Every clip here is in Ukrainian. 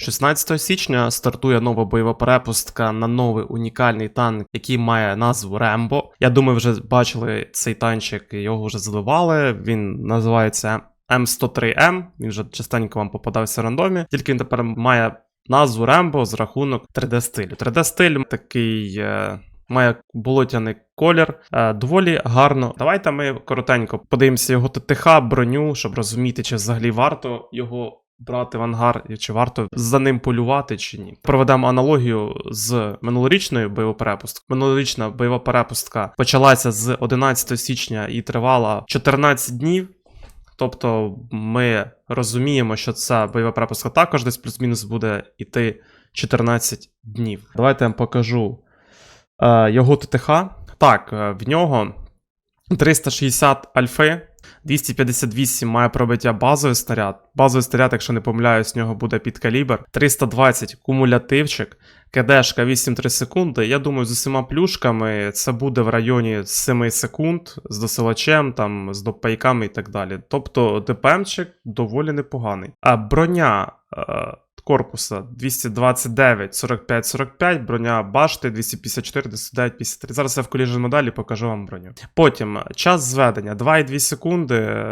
16 січня стартує нова бойова перепустка на новий унікальний танк, який має назву Рембо. Я думаю, вже бачили цей танчик, його вже заливали. Він називається М103М. Він вже частенько вам попадався в рандомі. Тільки він тепер має назву Рембо з рахунок 3D стилю. 3D стиль такий. Е... Має болотяний колір, е, доволі гарно. Давайте ми коротенько подивимося його ТТХ, броню, щоб розуміти, чи взагалі варто його брати в ангар, чи варто за ним полювати, чи ні. Проведемо аналогію з минулорічною бойовою перепусткою. Минулорічна бойова перепустка почалася з 11 січня і тривала 14 днів. Тобто ми розуміємо, що ця бойова перепустка також десь плюс-мінус буде йти 14 днів. Давайте я вам покажу е, його ТТХ. Так, е, в нього 360 альфи, 258 має пробиття базовий снаряд. Базовий снаряд, якщо не помиляюсь, в нього буде під калібр. 320 кумулятивчик, КДшка 8-3 секунди. Я думаю, з усіма плюшками це буде в районі 7 секунд з досилачем, там, з допайками і так далі. Тобто ДПМчик доволі непоганий. А броня. Е, Корпуса 229, 45, 45, броня башти 254, 99, 53. Зараз я в коліжній моделі покажу вам броню. Потім час зведення 2,2 секунди.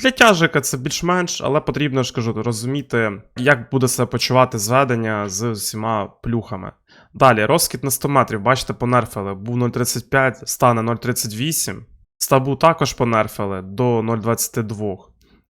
Для тяжика це більш-менш, але потрібно ж кажу, розуміти, як буде себе почувати зведення з усіма плюхами. Далі, розкид на 100 метрів, бачите, понерфили. Був 0,35, стане 0,38. Стабу також понерфили до 0,22.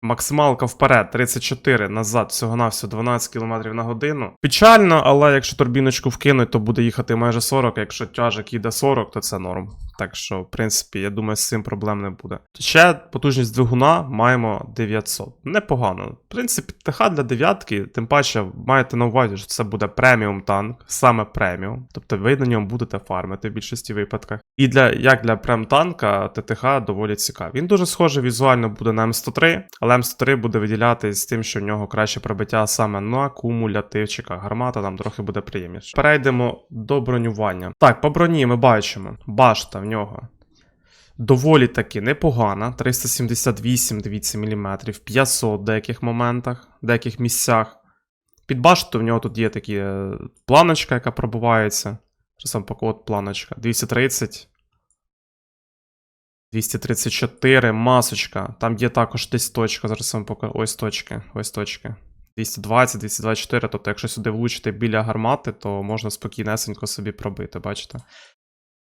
Максималка вперед 34, назад всього-навсього 12 км на годину. Печально, але якщо турбіночку вкинуть, то буде їхати майже 40. Якщо тяжик їде 40, то це норм. Так що, в принципі, я думаю, з цим проблем не буде. Ще потужність двигуна маємо 900. Непогано. В принципі, ТХ для дев'ятки, тим паче, маєте на увазі, що це буде преміум танк, саме преміум. Тобто ви на ньому будете фармити в більшості випадках. І для як для прем-танка, ТТХ доволі цікавий. Він дуже схожий візуально буде на М103, але М103 буде виділятись тим, що в нього краще пробиття саме на кумулятивчиках. Гармата нам трохи буде приємніше. Перейдемо до бронювання. Так, по броні ми бачимо. Башта в нього. Доволі таки непогана. 378, дивіться, міліметрів, 500 в деяких моментах, в деяких місцях. Під башту в нього тут є такі е, планочка, яка пробувається. Сам покот планочка. 230. 234, масочка. Там є також десь точка. Зараз вам покажу. Ось точки. Ось точки. 220, 224. Тобто, якщо сюди влучити біля гармати, то можна спокійнесенько собі пробити, бачите?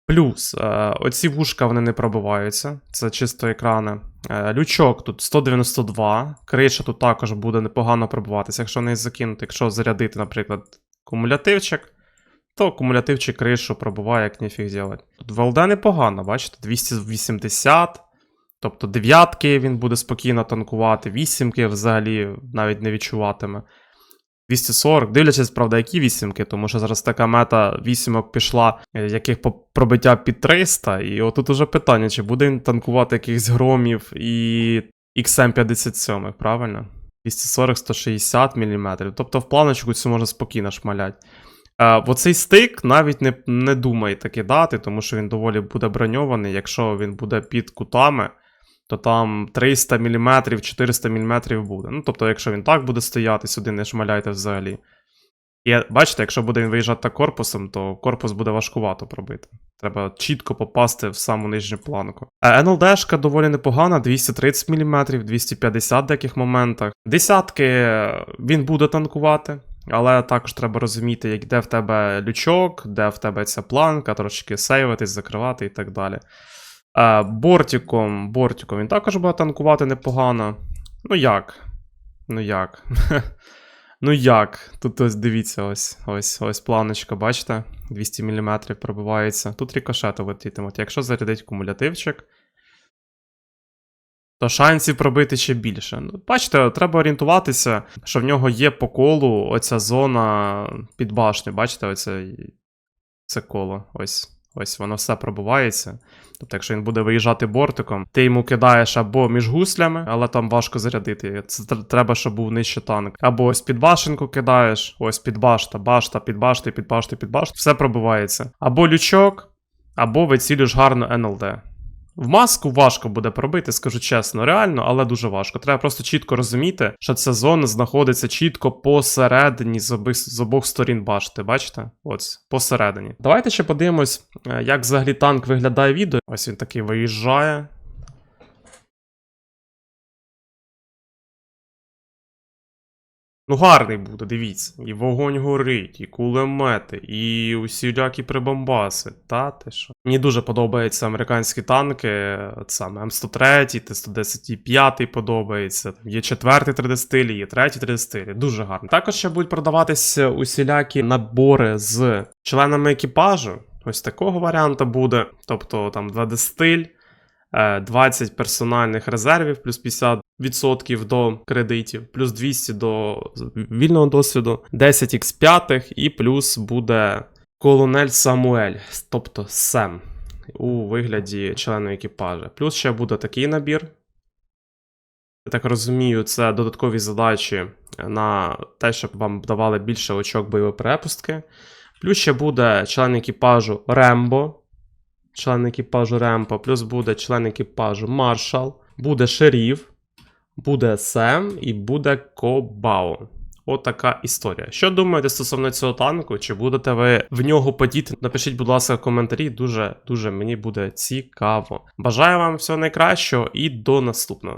Плюс, е, оці вушка вони не пробиваються. Це чисто екрани. Е, лючок тут 192. Криша тут також буде непогано пробиватися. Якщо не закинути, якщо зарядити, наприклад, кумулятивчик, то кумулятивчик кришу пробиває, як ніфіг зробити. Тут ВЛД непогано, бачите, 280. Тобто дев'ятки він буде спокійно танкувати, вісімки взагалі навіть не відчуватиме. 240, дивлячись, правда, які вісімки, тому що зараз така мета вісімок пішла, е, яких пробиття під 300, і отут уже питання, чи буде він танкувати якихось громів і XM57, правильно? 240-160 мм. Тобто в планочку цю можна спокійно шмалять. Е, оцей стик навіть не, не думайте кидати, тому що він доволі буде броньований. Якщо він буде під кутами, то там 300 мм, 400 мм буде. Ну, тобто, якщо він так буде стояти, сюди не шмаляйте взагалі. І бачите, якщо буде він виїжджати корпусом, то корпус буде важкувато пробити. Треба чітко попасти в саму нижню планку. А НЛДшка доволі непогана, 230 мм, 250 в деяких моментах. Десятки він буде танкувати. Але також треба розуміти, як де в тебе лючок, де в тебе ця планка, трошки сейвитись, закривати і так далі. Е, бортиком, бортиком він також буде танкувати непогано. Ну як? Ну як? ну як? Тут ось дивіться, ось ось ось планочка, бачите? 200 мм пробивається. Тут рікошети летітимуть. Якщо зарядить кумулятивчик, то шансів пробити ще більше. Ну, Бачите, треба орієнтуватися, що в нього є по колу оця зона під башню. Бачите, оце це коло. Ось ось воно все пробувається. Тобто, якщо він буде виїжджати бортиком, ти йому кидаєш або між гуслями, але там важко зарядити. Це треба, щоб був нижче танк. Або ось під башенку кидаєш, ось під башта, башта, під башти, під башти, під башти. Все пробувається. Або лючок, або вицілюєш гарно НЛД. В маску важко буде пробити, скажу чесно, реально, але дуже важко. Треба просто чітко розуміти, що ця зона знаходиться чітко посередині з обох, з обох сторін башти. Бачите? Ось посередині. Давайте ще подивимось, е, як взагалі танк виглядає відео. Ось він такий виїжджає. Ну, гарний буде, дивіться. І вогонь горить, і кулемети, і усілякі прибамбаси. Та ти що? Мені дуже подобаються американські танки. От саме М103, Т-110-5 подобається. Там є четвертий 3D стилі, є третій 3D стилі. Дуже гарно. Також ще будуть продаватися усілякі набори з членами екіпажу. Ось такого варіанту буде. Тобто там 2D стиль. Е, 20 персональних резервів, плюс 50% до кредитів, плюс 200 до вільного досвіду, 10 x 5 і плюс буде колонель Самуель, тобто Сем, у вигляді члена екіпажа. Плюс ще буде такий набір. Я так розумію, це додаткові задачі на те, щоб вам давали більше очок бойової перепустки. Плюс ще буде член екіпажу Рембо. Член екіпажу Ремпа, плюс буде член екіпажу Маршал, буде шеріф, буде Сем і буде Кобао. От така історія. Що думаєте стосовно цього танку? Чи будете ви в нього подіти? Напишіть, будь ласка, коментарі. Дуже дуже мені буде цікаво. Бажаю вам всього найкращого і до наступного.